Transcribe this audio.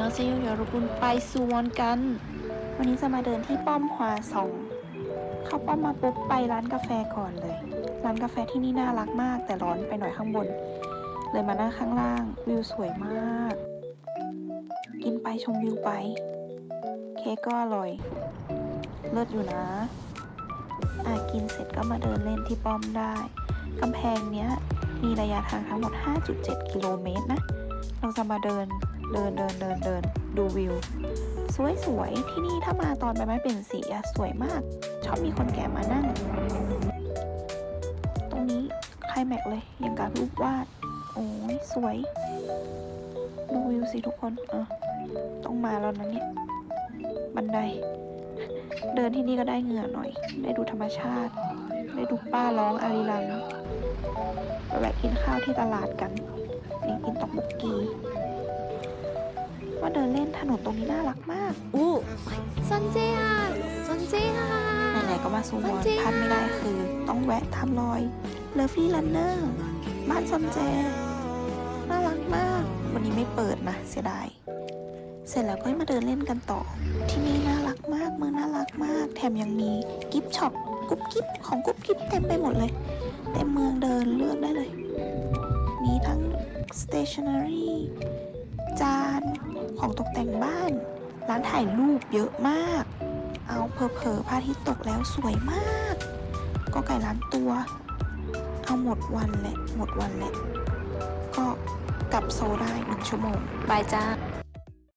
ยองเซโยเดี๋ยวเราคุณไปซูวอนกัน วันนี้จะมาเดินที่ป้อมฮวาซองเข้าป้อมมาปุ๊บไปร้านกาแฟก่อนเลย ร้านกาแฟที่นี่น่ารักมาก แต่ร้อนไปหน่อยข้างบน เลยมานั่งข้างล่างวิวสวยมาก กินไปชมวิวไป เค้กก็อร่อย เลิศอยู่นะอะกินเสร็จก็มาเดินเล่นที่ป้อมได้กำแพงเนี้ยมีระยะทางทั้งหมด 5.7 กิโลเมตรนะ เราจะมาเดิน เดินเดินเดินเดินดูวิว สวยสวยๆที่นี่ถ้ามาตอนใบไม้เปลี่ยนสีอะสวยมาก ชอบมีคนแก่มานั่ง ตรงนี้ใครแม็กเลยอย่างกับรูปวาด โอ้ยสวย ดูวิวสิทุกคนเออต้องมาแล้วนะเนี่ย บันได เดินที่นี่ก็ได้เหงื่อหน่อย ได้ดูธรรมชาติ ได้ดูป้าร้องอาริรันไปแวะกินข้าวที่ตลาดกันนี่กินตอกบกกี เดินเล่นถนนตรงนี้น่ารักมาก อู้ซันเจียซันเจียไหนๆก็มาซูวอนจริงพลาดไม่ได้คือ ต้องแวะทำรอยเลฟฟี่ลันเนอร์บ้านซอนแจน่ารักมาก วันนี้ไม่เปิดนะเสียดายเสร็จแล้วก็มาเดินเล่นกันต่อ ที่นี่น่ารักมากเมืองน่ารักมาก แถมยังมีกิฟต์ช็อปกุ๊บกิ๊บของกุ๊บกิ๊บเต็มไปหมดเลยเต็มเมืองเดินเลือกได้เลย มีทั้ง stationery จาน ของตกแต่งบ้าน ร้านถ่ายรูปเยอะมาก เอาเพอเพอๆพระอาทิตย์ตกแล้วสวยมาก ก็ไก่ร้านตัว เอาหมดวันแหละหมดวันแหละก็กลับโซได้หนึ่งชั่วโมงบายจ้า